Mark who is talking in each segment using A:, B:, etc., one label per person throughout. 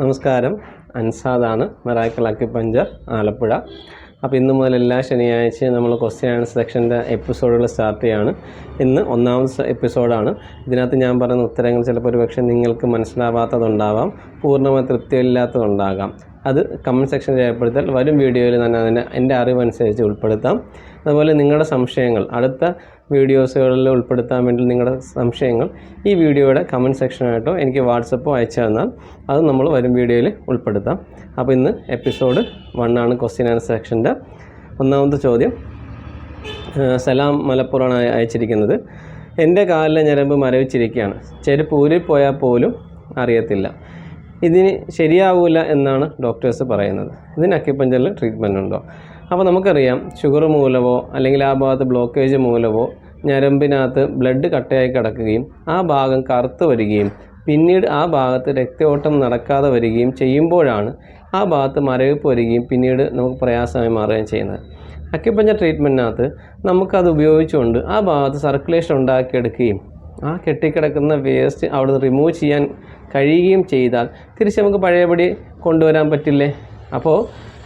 A: നമസ്കാരം. അൻസാദാണ് miracle acupuncture Alappuzha. അപ്പോൾ ഇന്ന് മുതൽ എല്ലാ ശനിയാഴ്ചയും നമ്മൾ ക്വസ്റ്റ്യൻ ആൻസർ സെക്ഷന്റെ എപ്പിസോഡുകൾ സ്റ്റാർട്ട് ചെയ്യാണ്. ഇന്ന് ഒന്നാമത്തെ എപ്പിസോഡാണ് ഇതിനകത്ത് ഞാൻ പറയുന്ന ഉത്തരങ്ങൾ ചിലപ്പോൾ ഒരു പക്ഷേ നിങ്ങൾക്ക് മനസ്സിലാവാത്തതുണ്ടാവാം പൂർണമായി തൃപ്തിയില്ലാത്തതുണ്ടാകാം. അത് കമന്റ് സെക്ഷൻ രേഖപ്പെടുത്താൽ വരും വീഡിയോയിൽ തന്നെ അതിനെ എന്റെ അറിവനുസരിച്ച് ഉൾപ്പെടുത്താം. അതുപോലെ നിങ്ങളുടെ സംശയങ്ങൾ അടുത്ത വീഡിയോസുകളിൽ ഉൾപ്പെടുത്താൻ വേണ്ടി നിങ്ങളുടെ സംശയങ്ങൾ ഈ വീഡിയോയുടെ കമന്റ് സെക്ഷനായിട്ടോ എനിക്ക് വാട്സപ്പോ അയച്ചു തന്നാൽ അത് നമ്മൾ വരും വീഡിയോയിൽ ഉൾപ്പെടുത്താം. അപ്പോൾ ഇന്ന് എപ്പിസോഡ് വൺ ആണ് ക്വസ്റ്റ്യൻ ആൻസർ സെക്ഷന്റെ ഒന്നാമത്തെ ചോദ്യം. സലാം മലപ്പുറമാണ് അയ- അയച്ചിരിക്കുന്നത്. എന്റെ കാലിലെ ഞരമ്പ് മരവിച്ചിരിക്കുകയാണ്. ചെരുപ്പ് ഊരിൽ പോയാൽ പോലും അറിയത്തില്ല. ഇതിന് ശരിയാവില്ല എന്നാണ് ഡോക്ടേഴ്സ് പറയുന്നത്. ഇതിന് അക്യുപഞ്ചറിൽ ട്രീറ്റ്മെന്റ് ഉണ്ടോ? അപ്പോൾ നമുക്കറിയാം ഷുഗർ മൂലമോ അല്ലെങ്കിൽ ആ ഭാഗത്ത് ബ്ലോക്കേജ് മൂലമോ ഞരമ്പിനകത്ത് ബ്ലഡ് കട്ടയായി കിടക്കുകയും ആ ഭാഗം കറുത്ത് വരികയും പിന്നീട് ആ ഭാഗത്ത് രക്തയോട്ടം നടക്കാതെ വരികയും ചെയ്യുമ്പോഴാണ് ആ ഭാഗത്ത് മരവിപ്പ് വരികയും പിന്നീട് നമുക്ക് പ്രയാസമായി മാറുകയും ചെയ്യുന്നത്. അക്യുപഞ്ചർ ട്രീറ്റ്മെന്റിനകത്ത് നമുക്കത് ഉപയോഗിച്ചുകൊണ്ട് ആ ഭാഗത്ത് സർക്കുലേഷൻ ഉണ്ടാക്കിയെടുക്കുകയും ആ കെട്ടിക്കിടക്കുന്ന വേസ്റ്റ് അവിടുന്ന് റിമൂവ് ചെയ്യാൻ കഴിയുകയും ചെയ്താൽ തിരിച്ച് നമുക്ക് പഴയപടി കൊണ്ടുവരാൻ പറ്റില്ലേ? അപ്പോൾ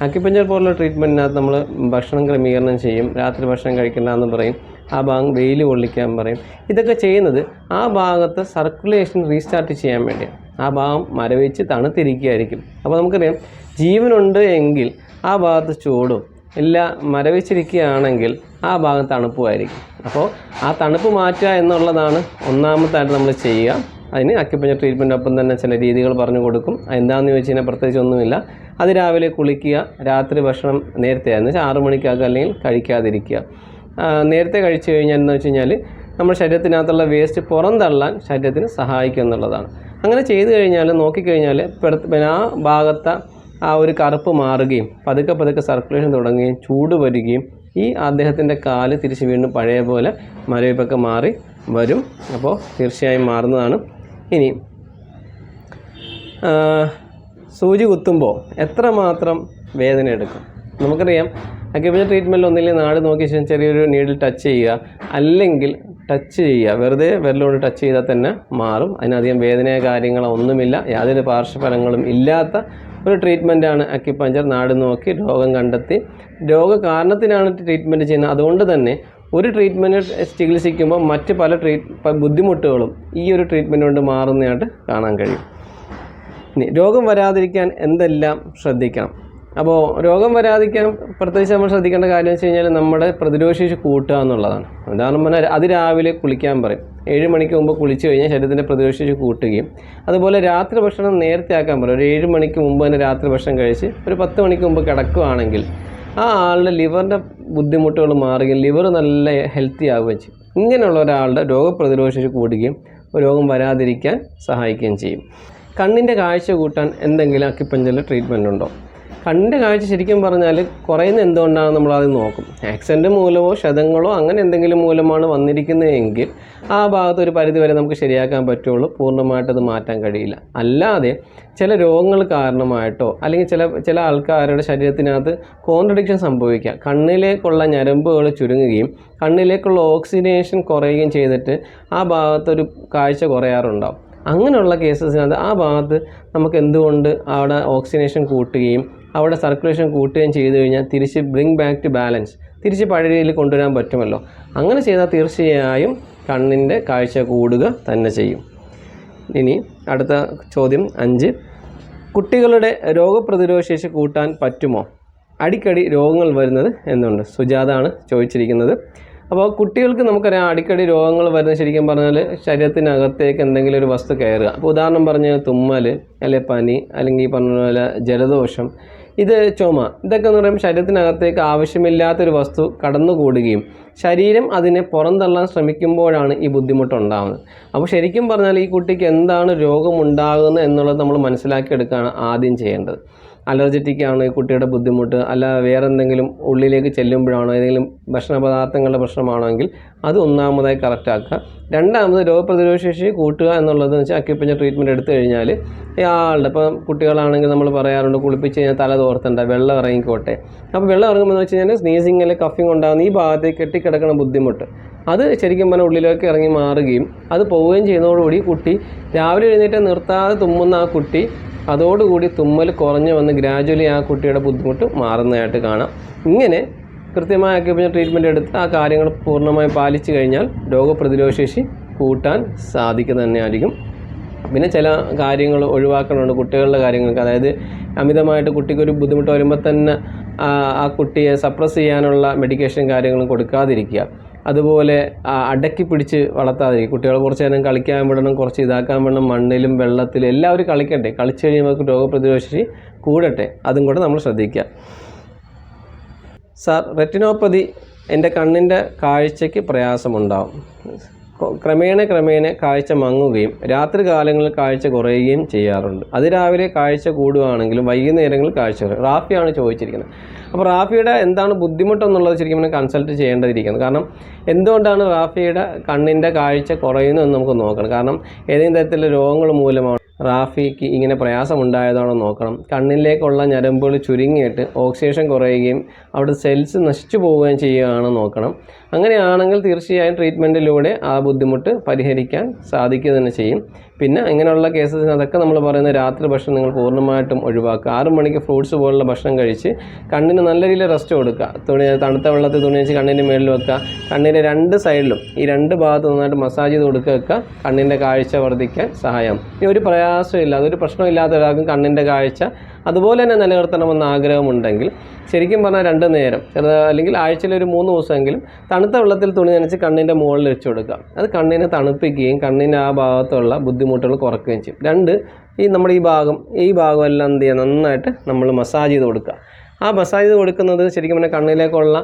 A: അക്യുപഞ്ചർ പോലുള്ള ട്രീറ്റ്മെന്റിനകത്ത് നമ്മൾ ഭക്ഷണം ക്രമീകരണം ചെയ്യും രാത്രി ഭക്ഷണം കഴിക്കണ്ട എന്ന് പറയും ആ ഭാഗം വെയിൽ കൊള്ളിക്കാൻ പറയും. ഇതൊക്കെ ചെയ്യുന്നത് ആ ഭാഗത്ത് സർക്കുലേഷൻ റീസ്റ്റാർട്ട് ചെയ്യാൻ വേണ്ടിയാണ് ആ ഭാഗം മരവിച്ച് തണുത്തിരിക്കുകയായിരിക്കും അപ്പോൾ നമുക്കറിയാം ജീവനുണ്ട് എങ്കിൽ ആ ഭാഗത്ത് ചൂടും ഇല്ല മരവിച്ചിരിക്കുകയാണെങ്കിൽ ആ ഭാഗം തണുപ്പുമായിരിക്കും. അപ്പോൾ ആ തണുപ്പ് മാറ്റുക എന്നുള്ളതാണ് ഒന്നാമത്തായിട്ട് നമ്മൾ ചെയ്യുക. അതിന് അക്യുപഞ്ചർ ട്രീറ്റ്മെന്റ് ഒപ്പം തന്നെ ചില രീതികൾ പറഞ്ഞു കൊടുക്കും. എന്താണെന്ന് ചോദിച്ചു കഴിഞ്ഞാൽ പ്രത്യേകിച്ച് ഒന്നുമില്ല. അത് രാവിലെ കുളിക്കുക രാത്രി ഭക്ഷണം നേരത്തെ എന്ന് വെച്ചാൽ ആറു മണിക്കാക്കുക അല്ലെങ്കിൽ കഴിക്കാതിരിക്കുക. നേരത്തെ കഴിച്ചു കഴിഞ്ഞാൽ എന്ന് വെച്ച് കഴിഞ്ഞാൽ നമ്മുടെ ശരീരത്തിനകത്തുള്ള വേസ്റ്റ് പുറന്തള്ളാൻ ശരീരത്തിന് സഹായിക്കും എന്നുള്ളതാണ്. അങ്ങനെ ചെയ്തു കഴിഞ്ഞാൽ നോക്കിക്കഴിഞ്ഞാൽ ആ ഭാഗത്തെ ആ ഒരു കറുപ്പ് മാറുകയും പതുക്കെ പതുക്കെ സർക്കുലേഷൻ തുടങ്ങുകയും ചൂട് വരികയും ഈ അദ്ദേഹത്തിന്റെ കാൽ തിരിച്ച് വീണ്ടും പഴയ പോലെ മരവിപ്പൊക്കെ മാറി വരും. അപ്പോൾ തീർച്ചയായും മാറുന്നതാണ്. ഇനി സൂചി കുത്തുമ്പോൾ എത്രമാത്രം വേദന എടുക്കും? നമുക്കറിയാം അക്യുപഞ്ചർ ട്രീറ്റ്മെന്റിൽ ഒന്നില്ലെങ്കിൽ നാട് നോക്കിയ ശേഷം ചെറിയൊരു നീഡിൽ ടച്ച് ചെയ്യുക അല്ലെങ്കിൽ ടച്ച് ചെയ്യുക. വെറുതെ വിരലോട് ടച്ച് ചെയ്താൽ തന്നെ മാറും. അതിനധികം വേദനയോ കാര്യങ്ങളോ ഒന്നുമില്ല. യാതൊരു പാർശ്വഫലങ്ങളും ഇല്ലാത്ത ഒരു ട്രീറ്റ്മെന്റാണ് അക്യുപഞ്ചർ നാട് നോക്കി രോഗം കണ്ടെത്തി. രോഗ കാരണത്തിനാണ് ട്രീറ്റ്മെന്റ് ചെയ്യുന്നത്. അതുകൊണ്ട് തന്നെ ഒരു ട്രീറ്റ്മെന്റ് ചികിത്സിക്കുമ്പോൾ മറ്റ് പല ട്രീറ്റ് ബുദ്ധിമുട്ടുകളും ഈ ഒരു ട്രീറ്റ്മെന്റ് കൊണ്ട് മാറുന്നതായിട്ട് കാണാൻ കഴിയും. ഇനി രോഗം വരാതിരിക്കാൻ എന്തെല്ലാം ശ്രദ്ധിക്കണം? അപ്പോൾ രോഗം വരാതിരിക്കാൻ പ്രത്യേകിച്ച് നമ്മൾ ശ്രദ്ധിക്കേണ്ട കാര്യം വെച്ച് കഴിഞ്ഞാൽ നമ്മുടെ പ്രതിരോധശേഷി കൂട്ടുക എന്നുള്ളതാണ്. ഉദാഹരണം പറഞ്ഞാൽ അതിരാവിലെ കുളിക്കാൻ പറയും. ഏഴ് മണിക്ക് മുമ്പ് കുളിച്ച് കഴിഞ്ഞാൽ ശരീരത്തിന്റെ പ്രതിരോധശേഷി കൂട്ടുകയും. അതുപോലെ രാത്രി ഭക്ഷണം നേരത്തെ ആക്കാൻ പറയും. ഒരു ഏഴ് മണിക്ക് മുമ്പ് തന്നെ രാത്രി ഭക്ഷണം കഴിച്ച് ഒരു പത്ത് മണിക്ക് മുമ്പ് കിടക്കുകയാണെങ്കിൽ ആ ആളുടെ ലിവറിന്റെ ബുദ്ധിമുട്ടുകൾ മാറുകയും ലിവർ നല്ല ഹെൽത്തി ആവുകയും ചെയ്യും. ഇങ്ങനെയുള്ള ഒരാളുടെ രോഗപ്രതിരോധ ശേഷി കൂടുകയും രോഗം വരാതിരിക്കാൻ സഹായിക്കുകയും ചെയ്യും. കണ്ണിന്റെ കാഴ്ച കൂട്ടാൻ എന്തെങ്കിലും അക്കിപ്പഞ്ചലിന്റെ ട്രീറ്റ്മെന്റ് ഉണ്ടോ? കണ്ണിന്റെ കാഴ്ച ശരിക്കും പറഞ്ഞാൽ കുറയുന്ന എന്തുകൊണ്ടാണ് ആദ്യം നോക്കും. ആക്സിഡന്റ് മൂലമോ ക്ഷതങ്ങളോ അങ്ങനെ എന്തെങ്കിലും മൂലമാണ് വന്നിരിക്കുന്നതെങ്കിൽ ആ ഭാഗത്ത് ഒരു പരിധിവരെ നമുക്ക് ശരിയാക്കാൻ പറ്റുള്ളൂ. പൂർണമായിട്ട് അത് മാറ്റാൻ കഴിയില്ല. അല്ലാതെ ചില രോഗങ്ങൾ കാരണമായിട്ടോ അല്ലെങ്കിൽ ചില ചില ആൾക്കാരുടെ ശരീരത്തിനകത്ത് കോൺട്രഡിക്ഷൻ സംഭവിക്കുക കണ്ണിലേക്കുള്ള ഞരമ്പുകൾ ചുരുങ്ങുകയും കണ്ണിലേക്കുള്ള ഓക്സിജനേഷൻ കുറയുകയും ചെയ്തിട്ട് ആ ഭാഗത്തൊരു കാഴ്ച കുറയാറുണ്ടാവും. അങ്ങനെയുള്ള കേസസിനകത്ത് ആ ഭാഗത്ത് നമുക്ക് എന്തുകൊണ്ട് അവിടെ ഓക്സിനേഷൻ കൂട്ടുകയും അവിടെ സർക്കുലേഷൻ കൂട്ടുകയും ചെയ്തു കഴിഞ്ഞാൽ തിരിച്ച് ബ്രിങ് ബാക്ക് ടു ബാലൻസ് തിരിച്ച് പഴയ രീതിയിൽ കൊണ്ടുവരാൻ പറ്റുമല്ലോ. അങ്ങനെ ചെയ്താൽ തീർച്ചയായും കണ്ണിന്റെ കാഴ്ച കൂടുക തന്നെ ചെയ്യും. ഇനി അടുത്ത ചോദ്യം അഞ്ച്. കുട്ടികളുടെ രോഗപ്രതിരോധ ശേഷി കൂട്ടാൻ പറ്റുമോ? അടിക്കടി രോഗങ്ങൾ വരുന്നത് എന്നുണ്ട് സുജാതാണ് ചോദിച്ചിരിക്കുന്നത്. അപ്പോൾ കുട്ടികൾക്ക് നമുക്കറിയാം അടിക്കടി രോഗങ്ങൾ വരുന്നത് ശരിക്കും പറഞ്ഞാൽ ശരീരത്തിനകത്തേക്ക് എന്തെങ്കിലും ഒരു വസ്തു കയറുക. അപ്പോൾ ഉദാഹരണം പറഞ്ഞാൽ തുമ്മൽ അല്ലെങ്കിൽ പനി അല്ലെങ്കിൽ പറഞ്ഞ പോലെ ജലദോഷം ഇത് ചുമ. ഇതൊക്കെ എന്ന് പറയുമ്പോൾ ശരീരത്തിനകത്തേക്ക് ആവശ്യമില്ലാത്തൊരു വസ്തു കടന്നുകൂടുകയും ശരീരം അതിനെ പുറന്തള്ളാൻ ശ്രമിക്കുമ്പോഴാണ് ഈ ബുദ്ധിമുട്ടുണ്ടാകുന്നത് അപ്പോൾ ശരിക്കും പറഞ്ഞാൽ ഈ കുട്ടിക്ക് എന്താണ് രോഗമുണ്ടാകുന്നത് എന്നുള്ളത് നമ്മൾ മനസ്സിലാക്കിയെടുക്കുകയാണ് ആദ്യം ചെയ്യേണ്ടത്. അലർജറ്റിക് ആണോ കുട്ടിയുടെ ബുദ്ധിമുട്ട്. അല്ല വേറെ എന്തെങ്കിലും ഉള്ളിലേക്ക് ചെല്ലുമ്പോഴാണോ ഏതെങ്കിലും ഭക്ഷണ പദാർത്ഥങ്ങളുടെ പ്രശ്നമാണെങ്കിൽ അത് ഒന്നാമതായി കറക്റ്റാക്കുക രണ്ടാമത് രോഗപ്രതിരോധ ശേഷി കൂട്ടുക എന്നുള്ളത് വെച്ചാൽ അക്യുപ്പഞ്ചർ ട്രീറ്റ്മെന്റ് എടുത്തു കഴിഞ്ഞാൽ ആളുടെ ഇപ്പം കുട്ടികളാണെങ്കിൽ നമ്മൾ പറയാറുണ്ട് കുളിപ്പിച്ച് കഴിഞ്ഞാൽ തല തോർത്തണ്ട വെള്ളം ഇറങ്ങിക്കോട്ടെ. അപ്പോൾ വെള്ളം ഇറങ്ങുമ്പോൾ വെച്ച് കഴിഞ്ഞാൽ സ്നീസിങ് അല്ലെങ്കിൽ കഫിങ് ഉണ്ടാകുന്ന ഈ ഭാഗത്തേക്ക് കെട്ടിക്കിടക്കുന്ന ബുദ്ധിമുട്ട്. അത് ശരിക്കും പറഞ്ഞാൽ ഉള്ളിലേക്ക് ഇറങ്ങി മാറുകയും അത് പോവുകയും ചെയ്യുന്നതോടുകൂടി കുട്ടി രാവിലെ എഴുന്നേറ്റ് നിർത്താതെ തുമ്മുന്ന ആ കുട്ടി അതോടുകൂടി തുമ്മൽ കുറഞ്ഞു വന്ന് ഗ്രാജുവലി ആ കുട്ടിയുടെ ബുദ്ധിമുട്ട് മാറുന്നതായിട്ട് കാണാം. ഇങ്ങനെ കൃത്യമായ അക്യുപഞ്ചർ ട്രീറ്റ്മെന്റ് എടുത്ത് ആ കാര്യങ്ങൾ പൂർണമായി പാലിച്ചു കഴിഞ്ഞാൽ രോഗപ്രതിരോധ ശേഷി കൂട്ടാൻ സാധിക്കുക തന്നെയായിരിക്കും. പിന്നെ ചില കാര്യങ്ങൾ ഒഴിവാക്കണമുണ്ട് കുട്ടികളുടെ കാര്യങ്ങൾക്ക്. അതായത് അമിതമായിട്ട് കുട്ടിക്കൊരു ബുദ്ധിമുട്ട് വരുമ്പോൾ തന്നെ ആ കുട്ടിയെ സപ്രസ് ചെയ്യാനുള്ള മെഡിക്കേഷൻ കാര്യങ്ങളും കൊടുക്കാതിരിക്കുക. അതുപോലെ അടക്കി പിടിച്ച് വളർത്താതെ കുട്ടികൾ കുറച്ച് നേരം കളിക്കാൻ വിടണം കുറച്ച് ഇതാക്കാൻ വിടണം മണ്ണിലും വെള്ളത്തിലും എല്ലാവരും കളിക്കട്ടെ കളിച്ചു കഴിയുമ്പോൾ രോഗപ്രതിരോധ ശേഷി കൂടട്ടെ? അതും കൂടെ നമ്മൾ ശ്രദ്ധിക്കുക. സാർ റെറ്റിനോപ്പതി എന്റെ കണ്ണിന്റെ കാഴ്ചയ്ക്ക് പ്രയാസമുണ്ടാവും. ക്രമേണ ക്രമേണ കാഴ്ച മങ്ങുകയും രാത്രി കാലങ്ങളിൽ കാഴ്ച കുറയുകയും ചെയ്യാറുണ്ട്. അതിരാവിലെ കാഴ്ച കൂടുകയാണെങ്കിലും വൈകുന്നേരങ്ങളിൽ കാഴ്ച കുറയും. റാഫിയാണ് ചോദിച്ചിരിക്കുന്നത്. അപ്പോൾ റാഫിയുടെ എന്താണ് ബുദ്ധിമുട്ടെന്നുള്ളത് ശരിക്കും നമ്മൾ കൺസൾട്ട് ചെയ്യേണ്ടതിരിക്കുന്നത് കാരണം എന്തുകൊണ്ടാണ് റാഫിയുടെ കണ്ണിന്റെ കാഴ്ച കുറയുന്നത് എന്ന് നമുക്ക് നോക്കണം. കാരണം ഏതെങ്കിലും തരത്തിലുള്ള രോഗങ്ങൾ മൂലമാണ് റാഫിക്ക് ഇങ്ങനെ പ്രയാസം ഉണ്ടായതാണോ നോക്കണം. കണ്ണിലേക്കുള്ള ഞരമ്പുകൾ ചുരുങ്ങിയിട്ട് ഓക്സിജൻ കുറയുകയും അവിടെ സെൽസ് നശിച്ചു പോവുകയും ചെയ്യുകയാണോ നോക്കണം. അങ്ങനെയാണെങ്കിൽ തീർച്ചയായും ട്രീറ്റ്മെന്റിലൂടെ ആ ബുദ്ധിമുട്ട് പരിഹരിക്കാൻ സാധിക്കുക തന്നെ ചെയ്യും. പിന്നെ ഇങ്ങനെയുള്ള കേസസിന് അതൊക്കെ നമ്മൾ പറയുന്ന രാത്രി ഭക്ഷണം നിങ്ങൾ പൂർണമായിട്ടും ഒഴിവാക്കുക. ആറ് മണിക്ക് ഫ്രൂട്ട്സ് പോലുള്ള ഭക്ഷണം കഴിച്ച് കണ്ണിന് നല്ല രീതിയിൽ റെസ്റ്റ് കൊടുക്കുക. തുണി തണുത്ത വെള്ളത്തിൽ തുണി വെച്ച് കണ്ണിന്റെ മേളിൽ വെക്കുക. കണ്ണിന്റെ രണ്ട് സൈഡിലും ഈ രണ്ട് ഭാഗത്ത് നന്നായിട്ട് മസാജ് ചെയ്ത് കൊടുക്കുക കണ്ണിന്റെ കാഴ്ച വർദ്ധിക്കാൻ സഹായം. ഇനി ഒരു പ്രയാസമില്ല അതൊരു പ്രശ്നമില്ലാത്ത ഒരാൾക്കും കണ്ണിന്റെ കാഴ്ച അതുപോലെ തന്നെ നിലനിർത്തണമെന്ന് ആഗ്രഹമുണ്ടെങ്കിൽ ശരിക്കും പറഞ്ഞാൽ രണ്ട് നേരം അല്ലെങ്കിൽ ആഴ്ചയിൽ ഒരു മൂന്ന് ദിവസമെങ്കിലും തണുത്ത വെള്ളത്തിൽ തുണി നനച്ച് കണ്ണിന്റെ മുകളിൽ വെച്ച് കൊടുക്കുക. അത് കണ്ണിനെ തണുപ്പിക്കുകയും കണ്ണിന്റെ ആ ഭാഗത്തുള്ള ബുദ്ധിമുട്ടുകൾ കുറയ്ക്കുകയും ചെയ്യും. രണ്ട് ഈ നമ്മുടെ ഈ ഭാഗം ഈ ഭാഗം എല്ലാം എന്ത് ചെയ്യുക? നന്നായിട്ട് നമ്മൾ മസാജ് ചെയ്ത് കൊടുക്കുക. ആ മസാജ് ചെയ്ത് കൊടുക്കുന്നത് ശരിക്കും പറഞ്ഞാൽ കണ്ണിലേക്കുള്ള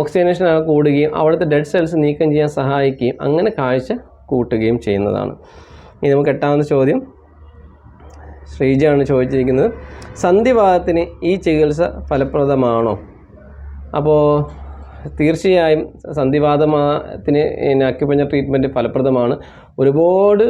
A: ഓക്സിജനേഷൻ കൂടുകയും അവിടുത്തെ ഡെഡ് സെൽസ് നീക്കം ചെയ്യാൻ സഹായിക്കുകയും അങ്ങനെ കാഴ്ച കൂട്ടുകയും ചെയ്യുന്നതാണ്. ഇനി നമുക്ക് എട്ടാമത്തെ ചോദ്യം. ശ്രീജയാണ് ചോദിച്ചിരിക്കുന്നത്. സന്ധിവാദത്തിന് ഈ ചികിത്സ ഫലപ്രദമാണോ? അപ്പോൾ തീർച്ചയായും സന്ധിവാദത്തിന് അക്യുപഞ്ചർ ട്രീറ്റ്മെന്റ് ഫലപ്രദമാണ്. ഒരുപാട്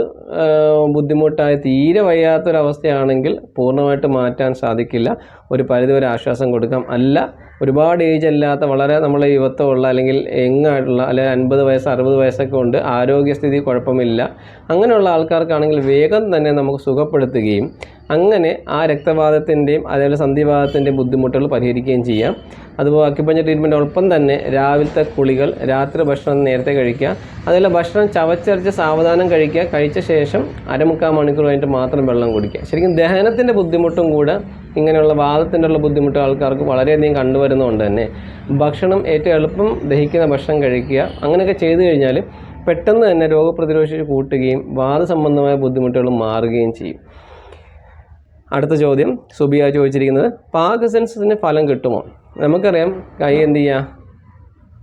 A: ബുദ്ധിമുട്ടായി തീരെ വയ്യാത്തൊരവസ്ഥയാണെങ്കിൽ പൂർണമായിട്ട് മാറ്റാൻ സാധിക്കില്ല. ഒരു പരിധിവരെ ആശ്വാസം കൊടുക്കാം. അല്ല ഒരുപാട് ഏജ് അല്ലാത്ത വളരെ നമ്മളെ യുവത്വമുള്ള അല്ലെങ്കിൽ യങ്ങായിട്ടുള്ള അല്ലെങ്കിൽ അൻപത് വയസ്സ് അറുപത് വയസ്സൊക്കെ ഉണ്ട് ആരോഗ്യസ്ഥിതി കുഴപ്പമില്ല. അങ്ങനെയുള്ള ആൾക്കാർക്കാണെങ്കിൽ വേഗം തന്നെ നമുക്ക് സുഖപ്പെടുത്തുകയും അങ്ങനെ ആ രക്തവാദത്തിന്റെയും അതേപോലെ സന്ധിവാദത്തിന്റെയും ബുദ്ധിമുട്ടുകൾ പരിഹരിക്കുകയും ചെയ്യാം. അതുപോലെ അക്യുപഞ്ചർ ട്രീറ്റ്മെന്റോടൊപ്പം തന്നെ രാവിലത്തെ കുളികൾ രാത്രി ഭക്ഷണം നേരത്തെ കഴിക്കുക അതേപോലെ ഭക്ഷണം ചവച്ചരച്ച് സാവധാനം കഴിക്കുക. കഴിച്ച ശേഷം അരമുക്കാൽ മണിക്കൂർ കഴിഞ്ഞിട്ട് മാത്രം വെള്ളം കുടിക്കുക. ശരിക്കും ദഹനത്തിന്റെ ബുദ്ധിമുട്ടും കൂടെ ഇങ്ങനെയുള്ള വാദത്തിന്റെ ഉള്ള ബുദ്ധിമുട്ട് ആൾക്കാർക്ക് വളരെയധികം കണ്ടുവരുന്നതുകൊണ്ട് തന്നെ ഭക്ഷണം ഏറ്റവും എളുപ്പം ദഹിക്കുന്ന ഭക്ഷണം കഴിക്കുക. അങ്ങനെയൊക്കെ ചെയ്തു കഴിഞ്ഞാൽ പെട്ടെന്ന് തന്നെ രോഗപ്രതിരോധ കൂട്ടുകയും വാദ സംബന്ധമായ ബുദ്ധിമുട്ടുകൾ മാറുകയും ചെയ്യും. അടുത്ത ചോദ്യം. സുബിയ ചോദിച്ചിരിക്കുന്നത് പാകസെൻസിന് ഫലം കിട്ടുമോ? നമുക്കറിയാം കൈ എന്ത് ചെയ്യുക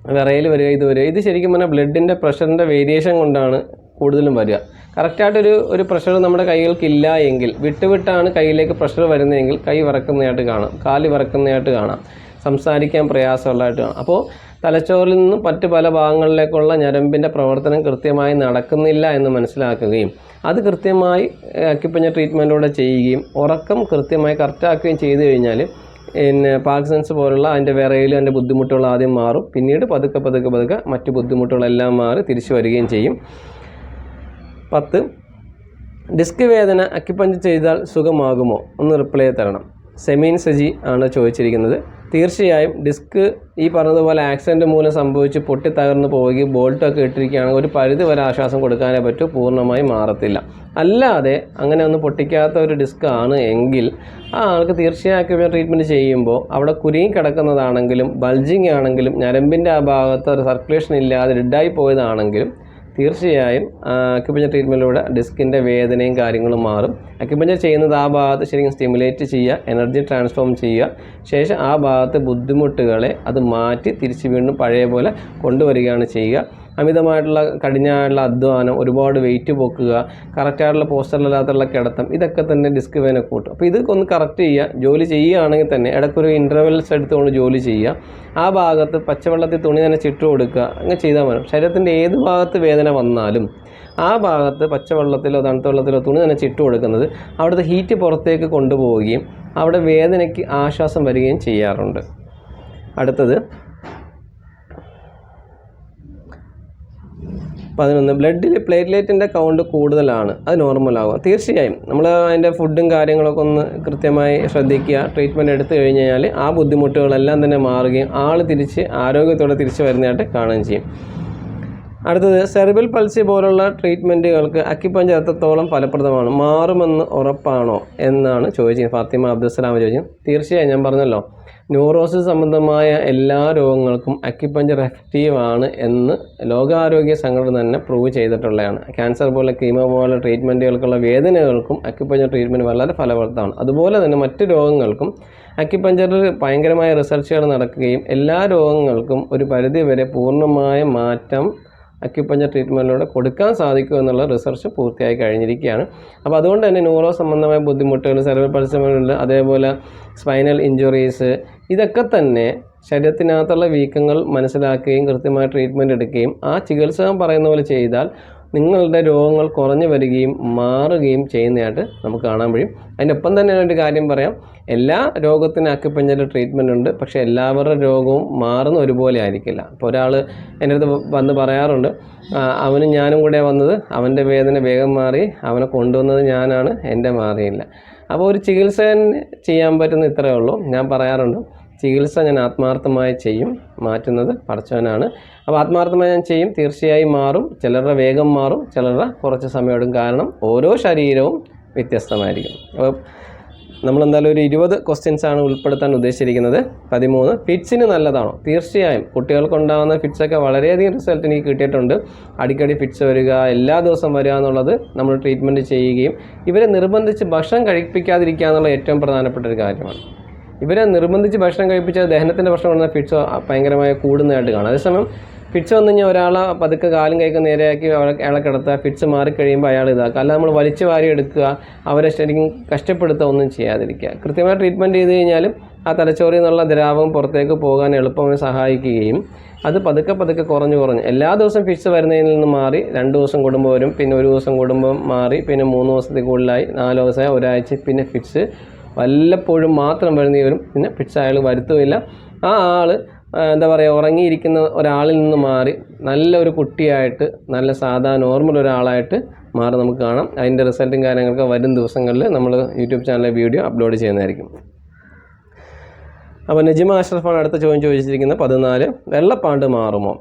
A: വിറയിൽ വരിക ഇത് വരിക. ഇത് ശരിക്കും പറഞ്ഞാൽ ബ്ലഡിന്റെ പ്രഷറിന്റെ വേരിയേഷൻ കൊണ്ടാണ് കൂടുതലും വരിക. കറക്റ്റായിട്ടൊരു ഒരു പ്രഷർ നമ്മുടെ കൈകൾക്കില്ല എങ്കിൽ വിട്ടുവിട്ടാണ് കൈയിലേക്ക് പ്രഷർ വരുന്നതെങ്കിൽ കൈ വിറക്കുന്നതായിട്ട് കാണാം. കാൽ വിറക്കുന്നതായിട്ട് കാണാം. സംസാരിക്കാൻ പ്രയാസമുള്ളതായിട്ട് കാണാം. അപ്പോൾ തലച്ചോറിൽ നിന്നും മറ്റ് പല ഭാഗങ്ങളിലേക്കുള്ള ഞരമ്പിന്റെ പ്രവർത്തനം കൃത്യമായി നടക്കുന്നില്ല എന്ന് മനസ്സിലാക്കുകയും അത് കൃത്യമായി അക്കിപ്പഞ്ഞ ട്രീറ്റ്മെന്റിലൂടെ ചെയ്യുകയും ഉറക്കം കൃത്യമായി കറക്റ്റാക്കുകയും ചെയ്തു കഴിഞ്ഞാൽ പിന്നെ പാക്സൻസ് പോലുള്ള അതിന്റെ വിറയിലും അതിന്റെ ബുദ്ധിമുട്ടുകൾ ആദ്യം മാറും. പിന്നീട് പതുക്കെ പതുക്കെ പതുക്കെ മറ്റ് ബുദ്ധിമുട്ടുകളെല്ലാം മാറി തിരിച്ചു വരികയും ചെയ്യും. പത്ത്. ഡിസ്ക് വേദന അക്യുപഞ്ച് ചെയ്താൽ സുഖമാകുമോ? ഒന്ന് റിപ്ലൈ തരണം. സെമീൻ സജി ആണ് ചോദിച്ചിരിക്കുന്നത്. തീർച്ചയായും ഡിസ്ക് ഈ പറഞ്ഞതുപോലെ ആക്സിഡന്റ് മൂലം സംഭവിച്ച് പൊട്ടി തകർന്നു പോവുകയും ബോൾട്ടൊക്കെ ഇട്ടിരിക്കുകയാണെങ്കിൽ ഒരു പരിധി വരെ ആശ്വാസം കൊടുക്കാനേ പറ്റൂ പൂർണമായി മാറത്തില്ല. അല്ലാതെ അങ്ങനെ ഒന്നും പൊട്ടിക്കാത്ത ഒരു ഡിസ്ക് ആണ് എങ്കിൽ ആ ആൾക്ക് തീർച്ചയായും ട്രീറ്റ്മെന്റ് ചെയ്യുമ്പോൾ അവിടെ കുരുങ്ങി കിടക്കുന്നതാണെങ്കിലും ബൾജിങ് ആണെങ്കിലും ഞരമ്പിന്റെ ആ ഭാഗത്ത് ഒരു സർക്കുലേഷൻ ഇല്ലാതെ ഡെഡായി പോയതാണെങ്കിലും തീർച്ചയായും അക്യുപഞ്ചർ ട്രീറ്റ്മെന്റിലൂടെ ഡിസ്കിന്റെ വേദനയും കാര്യങ്ങളും മാറും. അക്യുപഞ്ചർ ചെയ്യുന്നത് ആ ഭാഗത്ത് ശരിക്കും സ്റ്റിമുലേറ്റ് ചെയ്യുക എനർജി ട്രാൻസ്ഫോം ചെയ്യുക. ശേഷം ആ ഭാഗത്തെ ബുദ്ധിമുട്ടുകളെ അത് മാറ്റി തിരിച്ച് വീണ്ടും പഴയ പോലെ കൊണ്ടുവരികയാണ് ചെയ്യുക. അമിതമായിട്ടുള്ള കഠിനമായിട്ടുള്ള അധ്വാനം ഒരുപാട് വെയിറ്റ് പൊക്കുക കറക്റ്റായിട്ടുള്ള പോസ്റ്ററിലല്ലാത്തുള്ള കിടത്തം ഇതൊക്കെ തന്നെ ഡിസ്ക് വേന കൂട്ടും. അപ്പോൾ ഒന്ന് കറക്റ്റ് ചെയ്യുക. ജോലി ചെയ്യുകയാണെങ്കിൽ തന്നെ ഇടയ്ക്കൊരു ഇന്റർവെൽസ് എടുത്തുകൊണ്ട് ജോലി ചെയ്യുക. ആ ഭാഗത്ത് പച്ചവെള്ളത്തിൽ തുണി തന്നെ ചിട്ടു കൊടുക്കുക. അങ്ങനെ ചെയ്താൽ മതി. ശരീരത്തിന്റെ ഏത് ഭാഗത്ത് വേദന വന്നാലും ആ ഭാഗത്ത് പച്ചവെള്ളത്തിലോ തണുത്ത വെള്ളത്തിലോ തുണി തന്നെ ചിട്ടു കൊടുക്കുന്നത് അവിടുത്തെ ഹീറ്റ് പുറത്തേക്ക് കൊണ്ടുപോവുകയും അവിടെ വേദനയ്ക്ക് ആശ്വാസം വരികയും ചെയ്യാറുണ്ട്. അടുത്തത് പതിനൊന്ന്. ബ്ലഡിൽ പ്ലേറ്റ്ലേറ്റിന്റെ കൗണ്ട് കൂടുതലാണ്. അത് നോർമലാകും തീർച്ചയായും നമ്മൾ അതിന്റെ ഫുഡും കാര്യങ്ങളൊക്കെ ഒന്ന് കൃത്യമായി ശ്രദ്ധിക്കുക. ട്രീറ്റ്മെന്റ് എടുത്തു കഴിഞ്ഞ് കഴിഞ്ഞാൽ ആ ബുദ്ധിമുട്ടുകളെല്ലാം തന്നെ മാറുകയും ആൾ തിരിച്ച് ആരോഗ്യത്തോടെ തിരിച്ചു വരുന്നതായിട്ട് കാണുകയും ചെയ്യും. അടുത്തത് സെറിബൽ പൾസി പോലുള്ള ട്രീറ്റ്മെന്റുകൾക്ക് അക്കിപ്പഞ്ചർ എത്രത്തോളം ഫലപ്രദമാണ്. മാറുമെന്ന് ഉറപ്പാണോ എന്നാണ് ചോദിച്ചത് ഫാത്തിമ അബ്ദുസ്സലാം ചോദിച്ചത് തീർച്ചയായും ഞാൻ പറഞ്ഞല്ലോ ന്യൂറോസിസ് സംബന്ധമായ എല്ലാ രോഗങ്ങൾക്കും അക്കിപ്പഞ്ചർ എഫക്റ്റീവ് ആണ് എന്ന് ലോകാരോഗ്യ സംഘടന തന്നെ പ്രൂവ് ചെയ്തിട്ടുള്ളതാണ്. ക്യാൻസർ പോലെ കീമോ പോലെ ട്രീറ്റ്മെന്റുകൾക്കുള്ള വേദനകൾക്കും അക്കിപ്പഞ്ചർ ട്രീറ്റ്മെന്റ് വളരെ ഫലപ്രദമാണ്. അതുപോലെ തന്നെ മറ്റ് രോഗങ്ങൾക്കും അക്കിപ്പഞ്ചറിൽ ഭയങ്കരമായ റിസർച്ചുകൾ നടക്കുകയും എല്ലാ രോഗങ്ങൾക്കും ഒരു പരിധിവരെ പൂർണമായ മാറ്റം അക്യുപഞ്ചർ ട്രീറ്റ്മെന്റിലൂടെ കൊടുക്കാൻ സാധിക്കും എന്നുള്ള റിസർച്ച് പൂർത്തിയായി കഴിഞ്ഞിരിക്കുകയാണ്. അപ്പോൾ അതുകൊണ്ട് തന്നെ ന്യൂറോ സംബന്ധമായ ബുദ്ധിമുട്ടുകൾ സെർവൽ പരിശ്രമങ്ങളുണ്ട് അതേപോലെ സ്പൈനൽ ഇഞ്ചുറീസ് ഇതൊക്കെ തന്നെ ശരീരത്തിനകത്തുള്ള വീക്കങ്ങൾ മനസ്സിലാക്കുകയും കൃത്യമായ ട്രീറ്റ്മെന്റ് എടുക്കുകയും ആ ചികിത്സ പറയുന്ന പോലെ ചെയ്താൽ നിങ്ങളുടെ രോഗങ്ങൾ കുറഞ്ഞു വരികയും മാറുകയും ചെയ്യുന്നതായിട്ട് നമുക്ക് കാണാൻ കഴിയും. അതിന്റെ ഒപ്പം തന്നെ ഒരു കാര്യം പറയാം. എല്ലാ രോഗത്തിനും അക്യുപഞ്ചർ ട്രീറ്റ്മെന്റ് ഉണ്ട്. പക്ഷേ എല്ലാവരുടെ രോഗവും മാറുന്ന ഒരുപോലെ ആയിരിക്കില്ല. അപ്പോൾ ഒരാൾ എന്റെ അടുത്ത് വന്ന് പറയാറുണ്ട് "ആ, അവനും ഞാനും കൂടെ വന്നത് അവന്റെ വേദന വേഗം മാറി അവനെ കൊണ്ടുവന്നത് ഞാനാണ് എന്റെ മാറിയില്ല. അപ്പോൾ ഒരു ചികിത്സ ചെയ്യാൻ പറ്റുന്ന ഇത്രയേ ഉള്ളൂ. ഞാൻ പറയാറുണ്ട് ചികിത്സ ഞാൻ ആത്മാർത്ഥമായി ചെയ്യും മാറ്റുന്നത് പടച്ചവനാണ്. അപ്പോൾ ആത്മാർത്ഥമായി ഞാൻ ചെയ്യും തീർച്ചയായും മാറും ചിലരുടെ വേഗം മാറും ചിലരുടെ കുറച്ച് സമയമെടുക്കും കാരണം ഓരോ ശരീരവും വ്യത്യസ്തമായിരിക്കും. അപ്പോൾ നമ്മളെന്തായാലും ഒരു ഇരുപത് ക്വസ്റ്റ്യൻസ് ആണ് ഉൾപ്പെടുത്താൻ ഉദ്ദേശിച്ചിരിക്കുന്നത്. പതിമൂന്ന് ഫിറ്റ്സിന് നല്ലതാണോ? തീർച്ചയായും കുട്ടികൾക്കുണ്ടാകുന്ന ഫിറ്റ്സൊക്കെ വളരെയധികം റിസൾട്ട് എനിക്ക് കിട്ടിയിട്ടുണ്ട്. അടിക്കടി ഫിറ്റ്സ് വരിക എല്ലാ ദിവസവും വരിക എന്നുള്ളത് നമ്മൾ ട്രീറ്റ്മെന്റ് ചെയ്യുകയും ഇവരെ നിർബന്ധിച്ച് ഭക്ഷണം കഴിപ്പിക്കാതിരിക്കുക എന്നുള്ള ഏറ്റവും പ്രധാനപ്പെട്ട ഒരു കാര്യമാണ്. ഇവരെ നിർബന്ധിച്ച് ഭക്ഷണം കഴിപ്പിച്ചാൽ ദഹനത്തിന്റെ പ്രശ്നം വന്നാൽ ഫിറ്റ്സ് ഭയങ്കരമായി കൂടുന്നതായിട്ട് കാണാം. അതേസമയം ഫിറ്റ്സ് വന്നു കഴിഞ്ഞാൽ ഒരാളെ പതുക്കെ കാലും കൈക്ക് നേരെയാക്കി അയാളെ കിടത്തുക ഫിറ്റ്സ് മാറിക്കഴിയുമ്പോൾ അയാൾ ഇതാക്കുക അല്ല നമ്മൾ വലിച്ചു വാരി എടുക്കുക അവരെ ശരിക്കും കഷ്ടപ്പെടുത്തുക ഒന്നും ചെയ്യാതിരിക്കുക. കൃത്യമായി ട്രീറ്റ്മെന്റ് ചെയ്ത് കഴിഞ്ഞാലും ആ തലച്ചോറിൽ നിന്നുള്ള ദ്രാവകം പുറത്തേക്ക് പോകാൻ എളുപ്പമായി സഹായിക്കുകയും അത് പതുക്കെ പതുക്കെ കുറഞ്ഞു കുറഞ്ഞ്. എല്ലാ ദിവസവും ഫിറ്റ്സ് വരുന്നതിൽ നിന്ന് മാറി രണ്ട് ദിവസം കൂടുമ്പോൾ വരും പിന്നെ ഒരു ദിവസം കൂടുമ്പോൾ മാറി പിന്നെ മൂന്ന് ദിവസത്തിൽ കൂടുതലായി നാല് ദിവസമായി ഒരാഴ്ച പിന്നെ ഫിറ്റ്സ് വല്ലപ്പോഴും മാത്രം വരുന്ന വരും പിന്നെ പിടിച്ച അയാൾ വരുത്തുമില്ല ആ ആൾ എന്താ പറയുക ഉറങ്ങിയിരിക്കുന്ന ഒരാളിൽ നിന്ന് മാറി നല്ലൊരു കുട്ടിയായിട്ട് നല്ല സാധാ നോർമൽ ഒരാളായിട്ട് മാറി നമുക്ക് കാണാം. അതിന്റെ റിസൾട്ടും കാര്യങ്ങളൊക്കെ വരും ദിവസങ്ങളിൽ നമ്മൾ യൂട്യൂബ് ചാനലിൽ വീഡിയോ അപ്ലോഡ് ചെയ്യുന്നതായിരിക്കും. അപ്പോൾ നജിമ അഷ്റഫാണ് അടുത്ത ചോദ്യം ചോദിച്ചിരിക്കുന്നത്. പതിനാല് വെള്ളപ്പാണ്ട് മാറുമോ?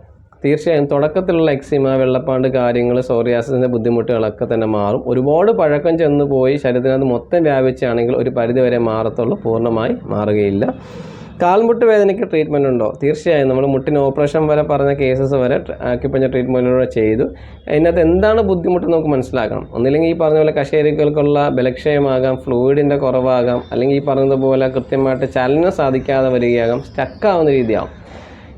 A: തീർച്ചയായും തുടക്കത്തിലുള്ള എക്സിമ വെള്ളപ്പാണ്ട് കാര്യങ്ങൾ സോറിയാസിന്റെ ബുദ്ധിമുട്ടുകളൊക്കെ തന്നെ മാറും. ഒരുപാട് പഴക്കം ചെന്ന് പോയി ശരീരത്തിനകത്ത് മൊത്തം വ്യാപിച്ചാണെങ്കിൽ ഒരു പരിധിവരെ മാറത്തുള്ളൂ പൂർണമായി മാറുകയില്ല. കാൽമുട്ട് വേദനയ്ക്ക് ട്രീറ്റ്മെന്റ് ഉണ്ടോ? തീർച്ചയായും. നമ്മൾ മുട്ടിന് ഓപ്പറേഷൻ വരെ പറഞ്ഞ കേസസ് വരെ ആക്യുപഞ്ചർ ട്രീറ്റ്മെന്റിലൂടെ ചെയ്തു. അതിനകത്ത് എന്താണ് ബുദ്ധിമുട്ട് നമുക്ക് മനസ്സിലാക്കണം. ഒന്നില്ലെങ്കിൽ ഈ പറഞ്ഞ പോലെ കശേരികൾക്കുള്ള ബലക്ഷയമാകാം ഫ്ലൂയിഡിന്റെ കുറവാകാം അല്ലെങ്കിൽ ഈ പറഞ്ഞതുപോലെ കൃത്യമായിട്ട് ചലനം സാധിക്കാതെ വരികയാകാം സ്റ്റക്കാവുന്ന രീതിയാവും.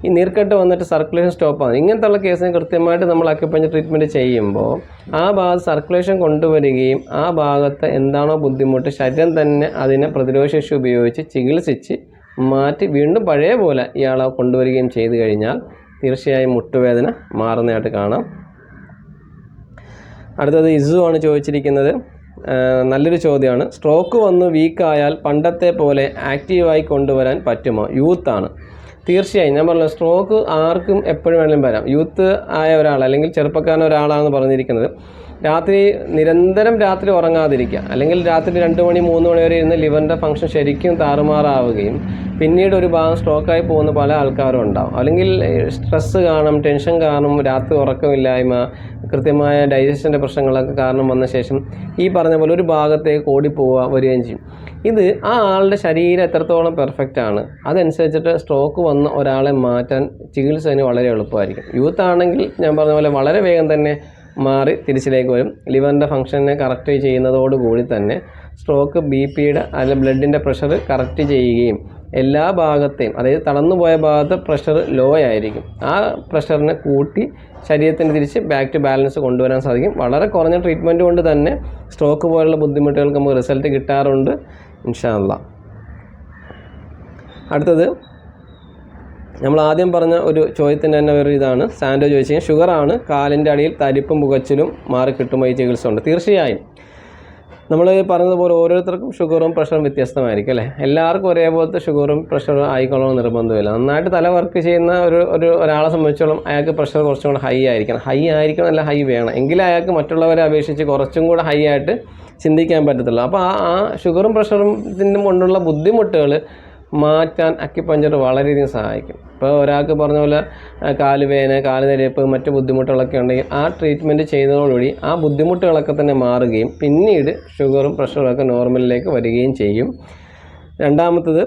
A: ഈ നീർക്കെട്ട് വന്നിട്ട് സർക്കുലേഷൻ സ്റ്റോപ്പ് ആകും ഇങ്ങനത്തുള്ള കേസിന് കൃത്യമായിട്ട് നമ്മൾ അക്യുപഞ്ചർ ട്രീറ്റ്മെന്റ് ചെയ്യുമ്പോൾ ആ ഭാഗത്ത് സർക്കുലേഷൻ കൊണ്ടുവരികയും ആ ഭാഗത്ത് എന്താണോ ബുദ്ധിമുട്ട് ശരീരം തന്നെ അതിനെ പ്രതിരോധശേഷി ഉപയോഗിച്ച് ചികിത്സിച്ച് മാറ്റി വീണ്ടും പഴയ പോലെ ഇയാളെ കൊണ്ടുവരികയും ചെയ്തു കഴിഞ്ഞാൽ തീർച്ചയായും മുട്ടുവേദന മാറുന്നതായിട്ട് കാണാം. അടുത്തത് ഇസു ആണ് ചോദിച്ചിരിക്കുന്നത്. നല്ലൊരു ചോദ്യമാണ്. സ്ട്രോക്ക് വന്ന് വീക്കായാൽ പണ്ടത്തെ പോലെ ആക്റ്റീവായി കൊണ്ടുവരാൻ പറ്റുമോ? യൂത്താണ് തീർച്ചയായും ഞാൻ പറഞ്ഞു സ്ട്രോക്ക് ആർക്കും എപ്പോഴും വേണമെങ്കിലും വരാം. യൂത്ത് ആയ ഒരാൾ അല്ലെങ്കിൽ ചെറുപ്പക്കാരൻ ഒരാളാണെന്ന് പറഞ്ഞിരിക്കുന്നത് രാത്രി നിരന്തരം രാത്രി ഉറങ്ങാതിരിക്കുക. അല്ലെങ്കിൽ രാത്രി രണ്ട് മണി മൂന്ന് മണി വരെ ഇരുന്ന് ലിവറിന്റെ ഫംഗ്ഷൻ ശരിക്കും താറുമാറാവുകയും പിന്നീട് ഒരു ഭാഗം സ്ട്രോക്കായി പോകുന്ന പല ആൾക്കാരും ഉണ്ടാവും. അല്ലെങ്കിൽ സ്ട്രെസ്സ് കാണും ടെൻഷൻ കാണും രാത്രി ഉറക്കമില്ലായ്മ കൃത്യമായ ഡൈജഷന്റെ പ്രശ്നങ്ങളൊക്കെ കാരണം വന്ന ശേഷം ഈ പറഞ്ഞ പോലെ ഒരു ഭാഗത്തേക്ക് ഓടിപ്പോവുക വരികയും ചെയ്യും. ഇത് ആ ആളുടെ ശരീരം എത്രത്തോളം പെർഫെക്റ്റ് ആണ് അതനുസരിച്ചിട്ട് സ്ട്രോക്ക് വന്ന ഒരാളെ മാറ്റാൻ ചികിത്സ വളരെ എളുപ്പമായിരിക്കും. യൂത്ത് ആണെങ്കിൽ ഞാൻ പറഞ്ഞ പോലെ വളരെ വേഗം തന്നെ മാറി തിരിച്ചിലേക്ക് വരും. ലിവറിന്റെ ഫംഗ്ഷനെ കറക്റ്റ് ചെയ്യുന്നതോടുകൂടി തന്നെ സ്ട്രോക്ക് ബി പിയുടെ അല്ല ബ്ലഡിന്റെ പ്രഷർ കറക്റ്റ് ചെയ്യുകയും എല്ലാ ഭാഗത്തെയും അതായത് തളർന്നു പോയ ഭാഗത്ത് പ്രഷർ ലോ ആയിരിക്കും. ആ പ്രഷറിനെ കൂട്ടി ശരീരത്തിന് തിരിച്ച് ബാക്ക് ടു ബാലൻസ് കൊണ്ടുവരാൻ സാധിക്കും. വളരെ കുറഞ്ഞ ട്രീറ്റ്മെന്റ് കൊണ്ട് തന്നെ സ്ട്രോക്ക് പോലുള്ള ബുദ്ധിമുട്ടുകൾക്ക് നമുക്ക് റിസൾട്ട് കിട്ടാറുണ്ട്. ഇൻഷാല്ല അടുത്തത് നമ്മൾ ആദ്യം പറഞ്ഞ ഒരു ചോദ്യത്തിന്റെ തന്നെ ഒരു ഇതാണ്. സാൻഡോ ചോദിച്ചു ഷുഗറാണ് കാലിന്റെ അടിയിൽ തരിപ്പും പുകച്ചിലും മാറി കിട്ടുമ്പോൾ ഈ ചികിത്സ ഉണ്ട് തീർച്ചയായും. നമ്മൾ പറഞ്ഞതുപോലെ ഓരോരുത്തർക്കും ഷുഗറും പ്രഷറും വ്യത്യസ്തമായിരിക്കും അല്ലേ? എല്ലാവർക്കും ഒരേപോലത്തെ ഷുഗറും പ്രഷറും ആയിക്കൊള്ളണം നിർബന്ധമില്ല. നന്നായിട്ട് തല വർക്ക് ചെയ്യുന്ന ഒരു ഒരു ഒരാളെ സംബന്ധിച്ചോളം അയാൾക്ക് പ്രഷർ കുറച്ചും കൂടെ ഹൈ ആയിരിക്കണം. ഹൈ ആയിരിക്കണം അല്ല ഹൈ വേണം. എങ്കിലും അയാൾക്ക് മറ്റുള്ളവരെ അപേക്ഷിച്ച് കുറച്ചും കൂടെ ഹൈ ആയിട്ട് ചിന്തിക്കാൻ പറ്റത്തുള്ളൂ. അപ്പോൾ ആ ആ ഷുഗറും പ്രഷറും കൊണ്ടുള്ള ബുദ്ധിമുട്ടുകൾ മാറ്റാൻ അക്കിപ്പഞ്ചർ വളരെയധികം സഹായിക്കും. ഇപ്പോൾ ഒരാൾക്ക് പറഞ്ഞ പോലെ കാലുവേന കാലുനിരപ്പ് മറ്റ് ബുദ്ധിമുട്ടുകളൊക്കെ ഉണ്ടെങ്കിൽ ആ ട്രീറ്റ്മെന്റ് ചെയ്യുന്നതോടുകൂടി ആ ബുദ്ധിമുട്ടുകളൊക്കെ തന്നെ മാറുകയും പിന്നീട് ഷുഗറും പ്രഷറും ഒക്കെ നോർമലിലേക്ക് വരികയും ചെയ്യും. രണ്ടാമത്തത്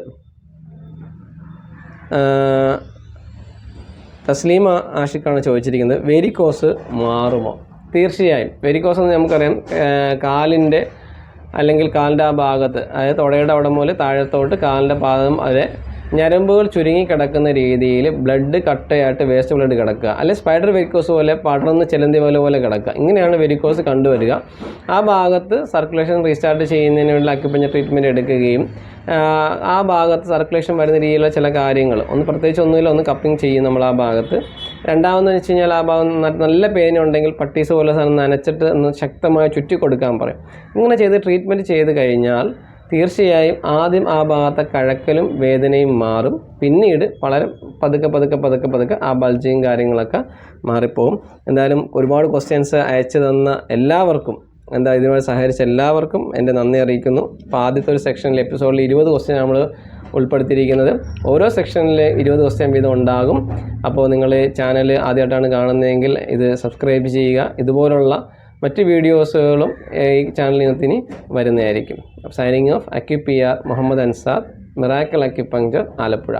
A: തസ്ലീമ ആഷിഖാണ് ചോദിച്ചിരിക്കുന്നത് വെരിക്കോസ് മാറുമോ? തീർച്ചയായും. വെരിക്കോസ് എന്ന് നമുക്കറിയാം കാലിന്റെ അല്ലെങ്കിൽ കാലിന്റെ ആ ഭാഗത്ത് അതായത് തുടയുടെ അവിടെ മുതൽ താഴത്തോട്ട് കാലിന്റെ പാദം വരെ ഞരമ്പുകൾ ചുരുങ്ങി കിടക്കുന്ന രീതിയിൽ ബ്ലഡ് കട്ടയായിട്ട് വേസ്റ്റ് ബ്ലഡ് കിടക്കുക. അല്ലെങ്കിൽ സ്പൈഡർ വെരിക്കോസ് പോലെ പടർന്ന് ചെലന്തി പോലെ പോലെ കിടക്കുക. ഇങ്ങനെയാണ് വെരിക്കോസ് കണ്ടുവരിക. ആ ഭാഗത്ത് സർക്കുലേഷൻ റീസ്റ്റാർട്ട് ചെയ്യുന്നതിന് വേണ്ടി അക്യുപഞ്ചർ ട്രീറ്റ്മെന്റ് എടുക്കുകയും ആ, ഭാഗത്ത് സർക്കുലേഷൻ വരുന്ന രീതിയിലുള്ള ചില കാര്യങ്ങൾ. ഒന്ന് പ്രത്യേകിച്ച് ഒന്നുമില്ല ഒന്ന് കപ്പിങ് ചെയ്യും നമ്മൾ ആ ഭാഗത്ത്. രണ്ടാമെന്ന് വെച്ച് കഴിഞ്ഞാൽ ആ ഭാഗം നല്ല പെയിൻ ഉണ്ടെങ്കിൽ പട്ടീസ് പോലെ സാധനം നനച്ചിട്ട് ഒന്ന് ശക്തമായി ചുറ്റി കൊടുക്കാൻ പറയും. ഇങ്ങനെ ചെയ്ത് ട്രീറ്റ്മെന്റ് ചെയ്ത് കഴിഞ്ഞാൽ തീർച്ചയായും ആദ്യം ആ ഭാഗത്തെ കഴക്കലും വേദനയും മാറും. പിന്നീട് വളരെ പതുക്കെ പതുക്കെ പതുക്കെ പതുക്കെ ആ ബൾജിയും കാര്യങ്ങളൊക്കെ മാറിപ്പോവും. എന്തായാലും ഒരുപാട് ക്വസ്റ്റ്യൻസ് അയച്ചു തന്ന എല്ലാവർക്കും എന്താ ഇതുമായി സഹകരിച്ച എല്ലാവർക്കും എന്റെ നന്ദി അറിയിക്കുന്നു. അപ്പോൾ ആദ്യത്തെ ഒരു സെക്ഷനിൽ എപ്പിസോഡിൽ ഇരുപത് ക്വസ്റ്റ്യൻ നമ്മൾ ഉൾപ്പെടുത്തിയിരിക്കുന്നത്. ഓരോ സെക്ഷനിൽ ഇരുപത് ക്വസ്റ്റ്യൻ വീതം ഉണ്ടാകും. അപ്പോൾ നിങ്ങൾ ചാനൽ ആദ്യമായിട്ടാണ് കാണുന്നതെങ്കിൽ ഇത് സബ്സ്ക്രൈബ് ചെയ്യുക. ഇതുപോലുള്ള മറ്റ് വീഡിയോസുകളും ഈ ഈ ചാനലിനകത്തിന് വരുന്നതായിരിക്കും. Signing off acu P R Muhammad Ansad miracle acupuncture Alappuzha.